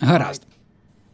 Гаразд.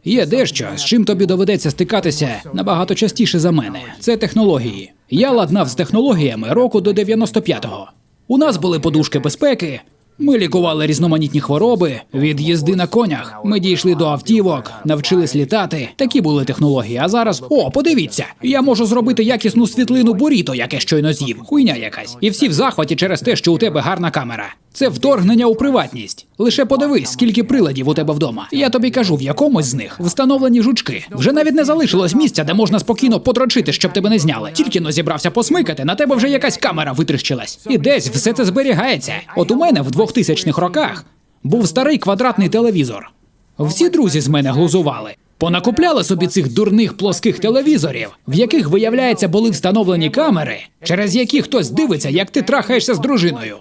Є дещо, з чим тобі доведеться стикатися набагато частіше за мене. Це технології. Я ладнав з технологіями року до 95-го. У нас були подушки безпеки. Ми лікували різноманітні хвороби від їзди на конях. Ми дійшли до автівок, навчились літати. Такі були технології. А зараз о, подивіться, я можу зробити якісну світлину буріто, яке щойно з'їв. Хуйня якась. І всі в захваті через те, що у тебе гарна камера. Це вторгнення у приватність. Лише подивись, скільки приладів у тебе вдома. Я тобі кажу, в якомусь з них встановлені жучки. Вже навіть не залишилось місця, де можна спокійно подрочити, щоб тебе не зняли. Тільки но зібрався посмикати, на тебе вже якась камера витріщилась. І десь все це зберігається. От у мене в 2000-х роках був старий квадратний телевізор. Всі друзі з мене глузували. Понакупляли собі цих дурних плоских телевізорів, в яких, виявляється, були встановлені камери, через які хтось дивиться, як ти трахаєшся з дружиною.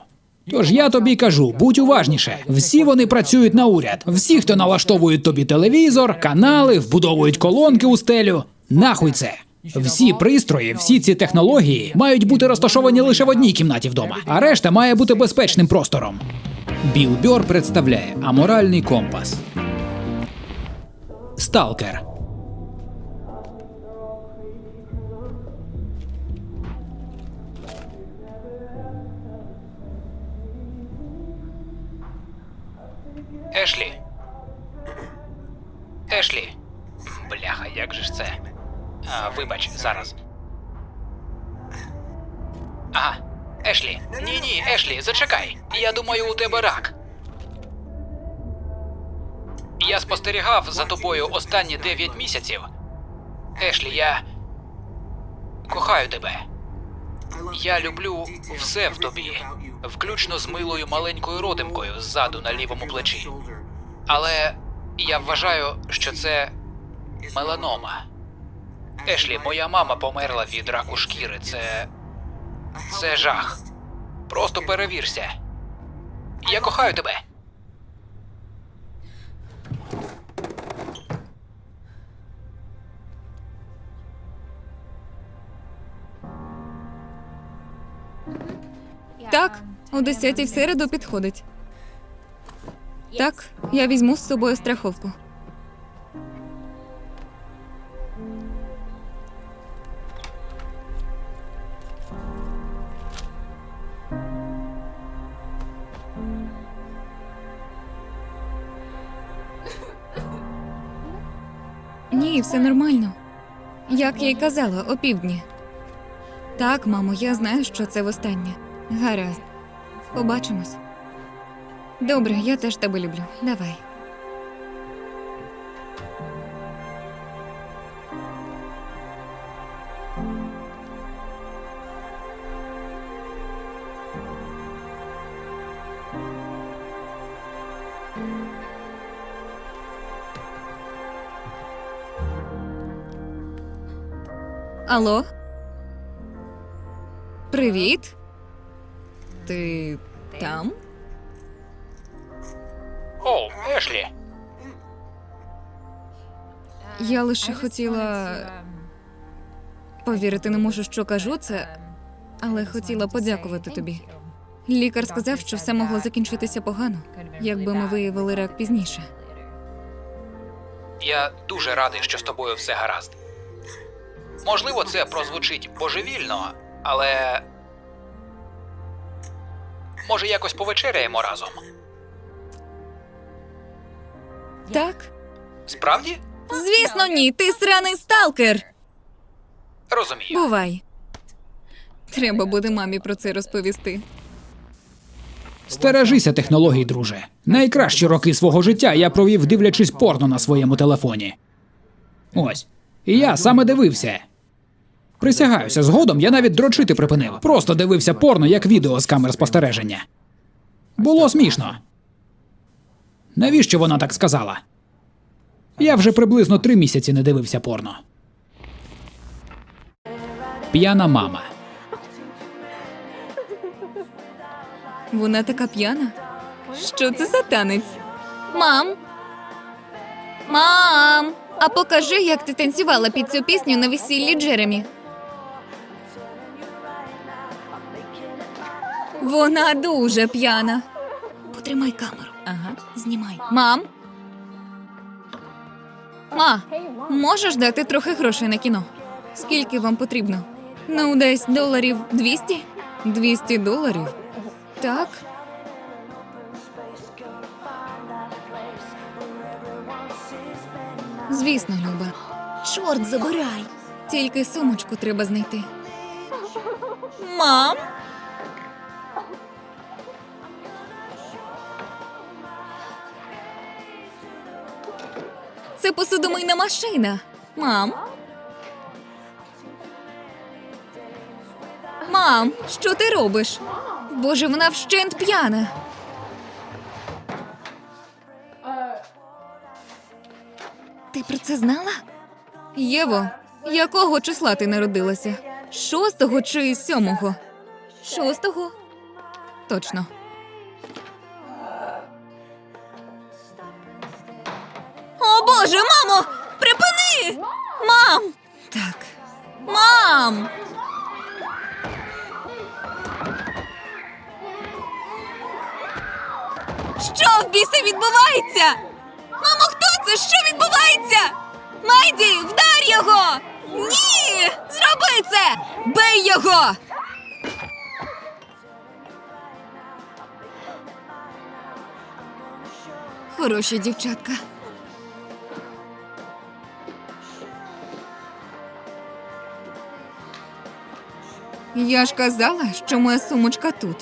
Тож я тобі кажу, будь уважніше. Всі вони працюють на уряд. Всі, хто налаштовують тобі телевізор, канали, вбудовують колонки у стелю. Нахуй це. Всі пристрої, всі ці технології мають бути розташовані лише в одній кімнаті вдома, а решта має бути безпечним простором. Біл Бьор представляє аморальний компас. Сталкер. Ешлі. Ешлі. Бляха, як же ж це? А, вибач, зараз. Ага. Ешлі. Ні, ні, Ешлі, зачекай. Я думаю, у тебе рак. Я спостерігав за тобою останні 9 місяців. Ешлі, я. кохаю тебе. Я люблю все в тобі, включно з милою маленькою родимкою ззаду на лівому плечі. Але я вважаю, що це меланома. Ешлі, моя мама померла від раку шкіри. Це. Це жах. Просто перевірся. Я кохаю тебе. Так, о 10 в середу підходить. Так, я візьму з собою страховку. Ні, все нормально. Як я й казала, опівдні. Так, мамо, я знаю, що це востаннє. Гаразд. Побачимось. Добре, я теж тебе люблю. Давай. Алло? Привіт. Ти там? О, Ешлі. Я лише хотіла повірити, не можу, що кажу це, але хотіла подякувати тобі. Лікар сказав, що все могло закінчитися погано, якби ми виявили рак пізніше. Я дуже радий, що з тобою все гаразд. Можливо, це прозвучить божевільно, але. Може, якось повечеряємо разом. Так? Справді? Звісно, ні. Ти сраний сталкер. Розумію. Бувай. Треба буде мамі про це розповісти. Стережися технологій, друже. Найкращі роки свого життя я провів, дивлячись порно на своєму телефоні. Ось. І я саме дивився. Присягаюся, згодом я навіть дрочити припинив. Просто дивився порно як відео з камер спостереження. Було смішно. Навіщо вона так сказала? Я вже приблизно три місяці не дивився порно. П'яна мама. Вона така п'яна. Що це за танець? Мам. Мам. А покажи, як ти танцювала під цю пісню на весіллі Джеремі. Вона дуже п'яна. Потримай камеру. Ага. Знімай. Мам. Ма, можеш дати трохи грошей на кіно? Скільки вам потрібно? Ну, десь доларів 200? 200 доларів? Так. Звісно, Люба. Чорт забирай. Тільки сумочку треба знайти. Мам. Це посудомийна машина. Мам. Мам, що ти робиш? Боже, вона вщент п'яна. Ти про це знала? Єво, якого числа ти народилася? Шостого чи сьомого? Шостого? Точно. Боже, мамо! Припини! Мам! Так. Мам! Що в біса відбувається? Мамо, хто це? Що відбувається? Майді, вдар його! Ні! Зроби це! Бий його! Хороші дівчатка. Я ж казала, що моя сумочка тут.